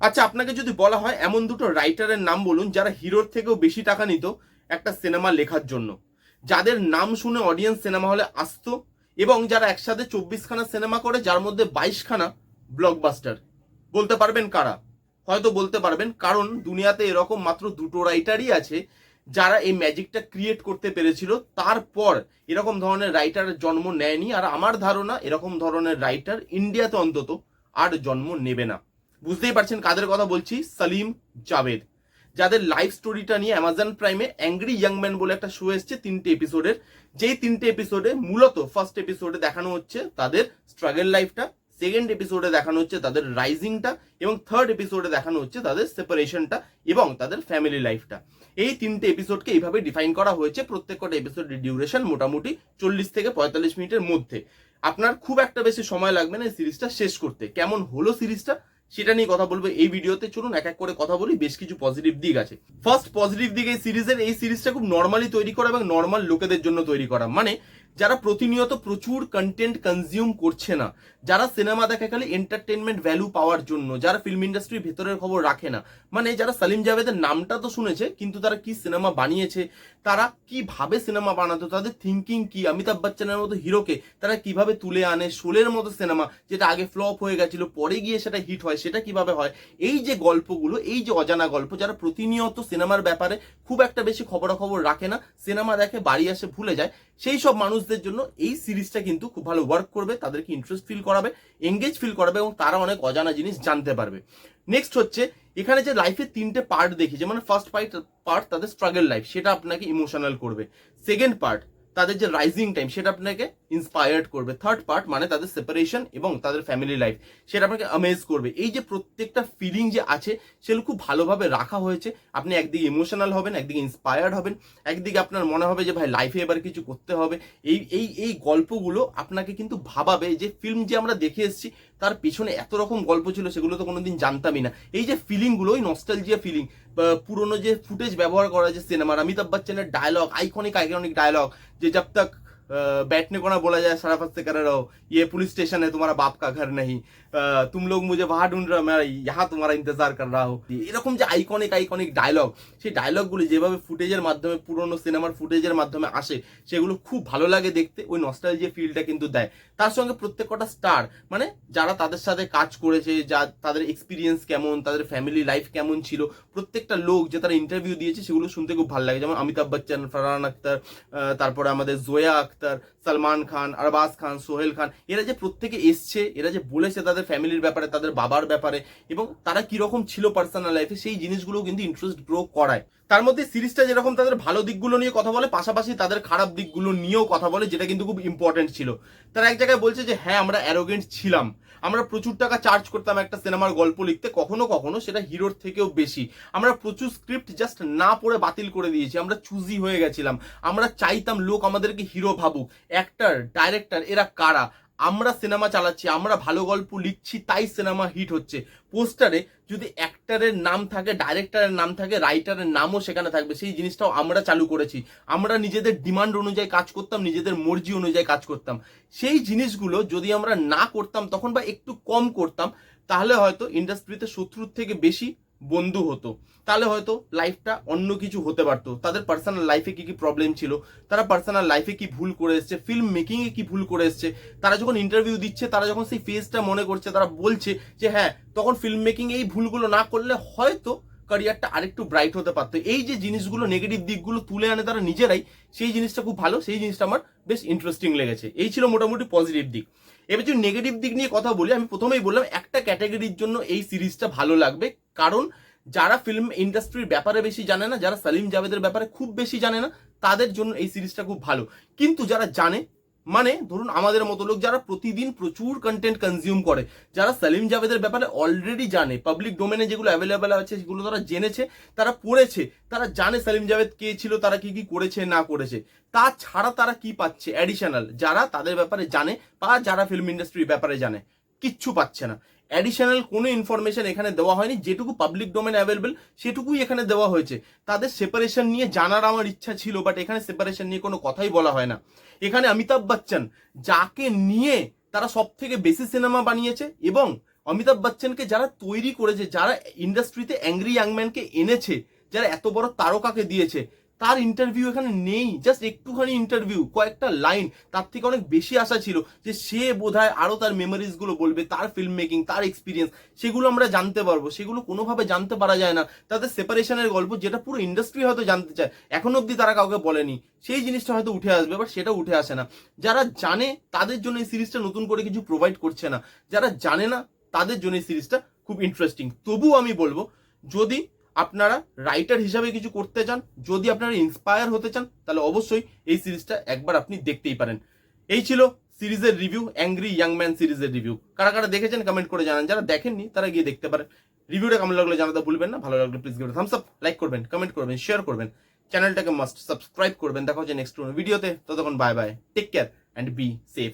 আচ্ছা আপনাকে যদি বলা হয় এমন দুটো রাইটারের নাম বলুন যারা হিরোর থেকেও বেশি টাকা নিত একটা সিনেমা লেখার জন্য। যাদের নাম শুনে অডিয়েন্স সিনেমা হলে আসতো এবং যারা একসাথে চব্বিশখানা সিনেমা করে, যার মধ্যে বাইশখানা ব্লকবাস্টার বলতে পারবেন কারা? হয়তো বলতে পারবেন, কারণ দুনিয়াতে এরকম মাত্র দুটো রাইটারই আছে যারা এই ম্যাজিকটা ক্রিয়েট করতে পেরেছিল। তারপর এরকম ধরনের রাইটারের জন্ম নেয়নি। আর আমার ধারণা এরকম ধরনের রাইটার ইন্ডিয়াতে অন্তত আর জন্ম নেবে না। বুঝতেই পারছেন কাদের কথা বলছি? সালিম জাভেদ। যাদের লাইফ স্টোরিটা নিয়ে অ্যামাজন প্রাইমে অ্যাংরি ইয়াং ম্যান বলে একটা শো এসছে তিনটে এপিসোডের যেই তিনটে এপিসোডে মূলত ফার্স্ট এপিসোডে দেখানো হচ্ছে তাদের স্ট্রাগল লাইফটা সেকেন্ড এপিসোডে দেখানো হচ্ছে তাদের রাইজিংটা এবং থার্ড এপিসোডে দেখানো হচ্ছে তাদের সেপারেশনটা এবং তাদের ফ্যামিলি লাইফটা এই তিনটে এপিসোডকে এইভাবে ডিফাইন করা হয়েছে প্রত্যেকটা এপিসোডের ডিউরেশন মোটামুটি চল্লিশ থেকে পঁয়তাল্লিশ মিনিটের মধ্যে। আপনার খুব একটা বেশি সময় লাগবে না এই সিরিজটা শেষ করতে। কেমন হলো সিরিজটা সেটা নিয়ে কথা বলব। এই ভিডিওতে চলুন এক এক করে কথা বলি, বেশ কিছু পজিটিভ দিক আছে। ফার্স্ট পজিটিভ দিক এই সিরিজের এই সিরিজটা খুব নর্মালি তৈরি করা এবং নর্মাল লোকেদের জন্য তৈরি করা। মানে যারা প্রতিনিয়ত প্রচুর কন্টেন্ট কনজিউম করছে না যারা সিনেমা দেখে খালি এন্টারটেনমেন্ট ভ্যালু পাওয়ার জন্য, যারা ফিল্ম ইন্ডাস্ট্রির ভেতরের খবর রাখে না মানে যারা সালিম জাভেদের নামটা তো শুনেছে, কিন্তু তারা কি সিনেমা বানিয়েছে, তারা কীভাবে সিনেমা বানাতো, তাদের থিঙ্কিং কি, অমিতাভ বচ্চনের মতো হিরোকে তারা কীভাবে তুলে আনে শোলের মতো সিনেমা, যেটা আগে ফ্লপ হয়ে গেছিল, পরে গিয়ে সেটা হিট হয়, সেটা কীভাবে হয়? এই যে গল্পগুলো, এই যে অজানা গল্প, যারা প্রতিনিয়ত সিনেমার ব্যাপারে খুব একটা বেশি খবরাখবর রাখে না, সিনেমা দেখে বাড়ি আসে, ভুলে যায়, সেই সব মানুষদের জন্য এই সিরিজটা কিন্তু খুব ভালো ওয়ার্ক করবে, তাদেরকে ইন্টারেস্ট ফিল করাবে এঙ্গেজ ফিল করাবে এবং তারা অনেক অজানা জিনিস জানতে পারবে। নেক্সট হচ্ছে, এখানে যে লাইফের তিনটে পার্ট দেখি যে মানে ফার্স্ট পার্ট পার্ট তাদের স্ট্রাগল লাইফ সেটা আপনাকে ইমোশনাল করবে। সেকেন্ড পার্ট তাদের যে রাইজিং টাইম সেটা আপনাকে ইন্সপায়ার্ড করবে। থার্ড পার্ট মানে তাদের সেপারেশন এবং তাদের ফ্যামিলি লাইফ সেটা আপনাকে অ্যামেজ করবে। এই যে প্রত্যেকটা ফিলিং যে আছে, সেগুলো খুব ভালোভাবে রাখা হয়েছে। আপনি একদিকে ইমোশনাল হবেন, একদিকে ইন্সপায়ার্ড হবেন, একদিকে আপনার মনে হবে যে, ভাই লাইফে এবার কিছু করতে হবে। এই এই এই গল্পগুলো আপনাকে কিন্তু ভাবাবে যে ফিল্ম যে আমরা দেখে এসেছি তার পিছনে এত রকম গল্প ছিল সেগুলো তো কোনোদিন জানতামই না। এই যে ফিলিংগুলো ওই নস্টালজিয়া ফিলিং পুরনো যে ফুটেজ ব্যবহার করা যে সিনেমার অমিতাভ বচ্চনের ডায়লগ আইকনিক আইকনিক ডায়লগ যে যাব তাক बैठने को ना बोला जाए शराफत से करे रहो ये पुलिस स्टेशन है तुम्हारा बाप का घर नहीं अ, तुम लोग मुझे वहां ढूंढ रहे हो मैं यहाँ तुम्हारा इंतजार कर रहा हूँ এরকম যে আইকনিক আইকনিক ডায়লগ সেই ডায়লগগুলি যেভাবে ফুটেজের মাধ্যমে পুরোনো সিনেমার ফুটেজের মাধ্যমে আসে সেগুলো খুব ভালো লাগে দেখতে ওই নস্টালজিয়া ফিলটা কিন্তু দেয় তার সঙ্গে প্রত্যেকটা স্টার মানে যারা তাদের সাথে কাজ করেছে যা তাদের এক্সপিরিয়েন্স কেমন তাদের ফ্যামিলি লাইফ কেমন ছিল প্রত্যেকটা লোক যে তারা ইন্টারভিউ দিয়েছে সেগুলো শুনতে খুব ভালো লাগে যেমন অমিতাভ বচ্চন ফারহান আক্তার আহ, তারপরে আমাদের জোয়া আক্তার সালমান খান আরবাজ খান, সোহেল খান, এরা যে প্রত্যেকে এসছে, এরা যে বলেছে তাদের ফ্যামিলির ব্যাপারে, তাদের বাবার ব্যাপারে, এবং তারা কীরকম ছিল পার্সোনাল লাইফে সেই জিনিসগুলো কিন্তু ইন্টারেস্ট গ্রো করায়। তার মধ্যে সিরিজটা যেরকম তাদের ভালো দিকগুলো নিয়ে কথা বলে, পাশাপাশি তাদের খারাপ দিকগুলো নিয়েও কথা বলে, যেটা কিন্তু খুব ইম্পর্টেন্ট ছিল। তারা এক জায়গায় বলছে যে হ্যাঁ আমরা অ্যারোগেন্ট ছিলাম। আমরা প্রচুর টাকা চার্জ করতাম একটা সিনেমার গল্প লিখতে, কখনো কখনো সেটা হিরোর থেকেও বেশি। আমরা প্রচুর স্ক্রিপ্ট জাস্ট না পড়ে বাতিল করে দিয়েছি, আমরা চুজি হয়ে গেছিলাম। আমরা চাইতাম লোক আমাদেরকে হিরো ভাবুক অ্যাক্টর ডাইরেক্টর এরা কারা? আমরা সিনেমা চালাচ্ছি, আমরা ভালো গল্প লিখছি, তাই সিনেমা হিট হচ্ছে। পোস্টারে যদি অ্যাক্টারের নাম থাকে ডাইরেক্টরের নাম থাকে রাইটারের নামও সেখানে থাকবে। সেই জিনিসটাও আমরা চালু করেছি। আমরা নিজেদের ডিমান্ড অনুযায়ী কাজ করতাম, নিজেদের মর্জি অনুযায়ী কাজ করতাম। সেই জিনিসগুলো যদি আমরা না করতাম, তখন বা একটু কম করতাম, তাহলে হয়তো ইন্ডাস্ট্রিতে শত্রুর থেকে বেশি বন্ধু হতো। তাহলে হয়তো লাইফটা অন্য কিছু হতে পারতো। তাদের পার্সোনাল লাইফে কি কি প্রবলেম ছিল? তারা পার্সোনাল লাইফে কি ভুল করে এসছে? ফিল্ম মেকিং এ কি ভুল করে এসছে? তারা যখন ইন্টারভিউ দিচ্ছে, তারা যখন সেই ফেজটা মনে করছে, তারা বলছে যে হ্যাঁ তখন ফিল্ম মেকিং এই ভুলগুলো না করলে হয়তো ক্যারিয়ারটা আরেকটু ব্রাইট হতে পারতো। এই যে জিনিসগুলো নেগেটিভ দিকগুলো তুলে আনে তারা নিজেরাই, সেই জিনিসটা খুব ভালো, সেই জিনিসটা আমার বেশ ইন্টারেস্টিং লেগেছে। এই ছিল মোটামুটি পজিটিভ দিক। এবার যদি নেগেটিভ দিক নিয়ে কথা বলি, আমি প্রথমেই বললাম একটা ক্যাটাগরির জন্য এই সিরিজটা ভালো লাগবে। কারণ যারা ফিল্ম ইন্ডাস্ট্রির ব্যাপারে বেশি জানে না, যারা সালিম জাভেদের ব্যাপারে খুব বেশি জানে না, তাদের জন্য এই সিরিজটা খুব ভালো। কিন্তু যারা জানে মানে ধরুন আমাদের মতো লোক যারা প্রতিদিন প্রচুর কন্টেন্ট কনজিউম করে, যারা সালিম জাভেদের ব্যাপারে অলরেডি জানে পাবলিক ডোমেনে যেগুলো অ্যাভেলেবেল আছে সেগুলো তারা জেনেছে, তারা পড়েছে, তারা জানে সালিম জাভেদ কে ছিল, তারা কি কি করেছে, না করেছে। তাছাড়া তারা কি পাচ্ছে? অ্যাডিশনাল যারা তাদের ব্যাপারে জানে বা যারা ফিল্ম ইন্ডাস্ট্রির ব্যাপারে জানে, কিচ্ছু পাচ্ছে না। অ্যাডিশনাল কোনো ইনফরমেশন এখানে দেওয়া হয়নি, যেটুকু পাবলিক ডোমেন অ্যাভেলেবেল সেটুকুই এখানে দেওয়া হয়েছে। তাদের সেপারেশন নিয়ে জানার আমার ইচ্ছা ছিল বাট এখানে সেপারেশন নিয়ে কোনো কথাই বলা হয় না। এখানে অমিতাভ বচ্চন, যাকে নিয়ে তারা সব থেকে বেশি সিনেমা বানিয়েছে, এবং অমিতাভ বচ্চনকে যারা তৈরি করেছে, যারা ইন্ডাস্ট্রিতে অ্যাংরি ইয়াংম্যানকে এনেছে, যারা এত বড় তারকাকে দিয়েছে তার ইন্টারভিউ এখানে নেই। জাস্ট একটুখানি ইন্টারভিউ কয়েকটা লাইন তার থেকে অনেক বেশি আশা ছিল যে সে বোধহয় আরও তার মেমোরিজগুলো বলবে, তার ফিল্ম মেকিং তার এক্সপিরিয়েন্স সেগুলো আমরা জানতে পারব। সেগুলো কোনোভাবে জানতে পারা যায় না। তাদের সেপারেশনের গল্প যেটা পুরো ইন্ডাস্ট্রি হয়তো জানতে চায়। এখন অবধি তারা কাউকে বলেনি। সেই জিনিসটা হয়তো উঠে আসবে বাট সেটা উঠে আসে না। যারা জানে, তাদের জন্য এই সিরিজটা নতুন করে কিছু প্রোভাইড করছে না। যারা জানে না, তাদের জন্য এই সিরিজটা খুব ইন্টারেস্টিং তবুও আমি বলব, যদি আপনারা রাইটার হিসাবে কিছু করতে চান, যদি আপনারা ইন্সপায়ার হতে চান, তাহলে অবশ্যই এই সিরিজটা একবার আপনি দেখতেই পারেন। এই ছিল সিরিজের রিভিউ অ্যাংরি ইয়াং ম্যান সিরিজের রিভিউ কারা কারা দেখেছেন কমেন্ট করে জানান। যারা দেখেননি, তারা গিয়ে দেখতে পারেন। রিভিউটা কেমন লাগল জানাতে ভুলবেন না, ভালো লাগলে please give thumbs up like করবেন কমেন্ট করবেন শেয়ার করবেন। চ্যানেলটাকে মাস্ট সাবস্ক্রাইব করবেন। দেখা হচ্ছে নেক্সট ভিডিওতে ততক্ষণ bye bye take care and be safe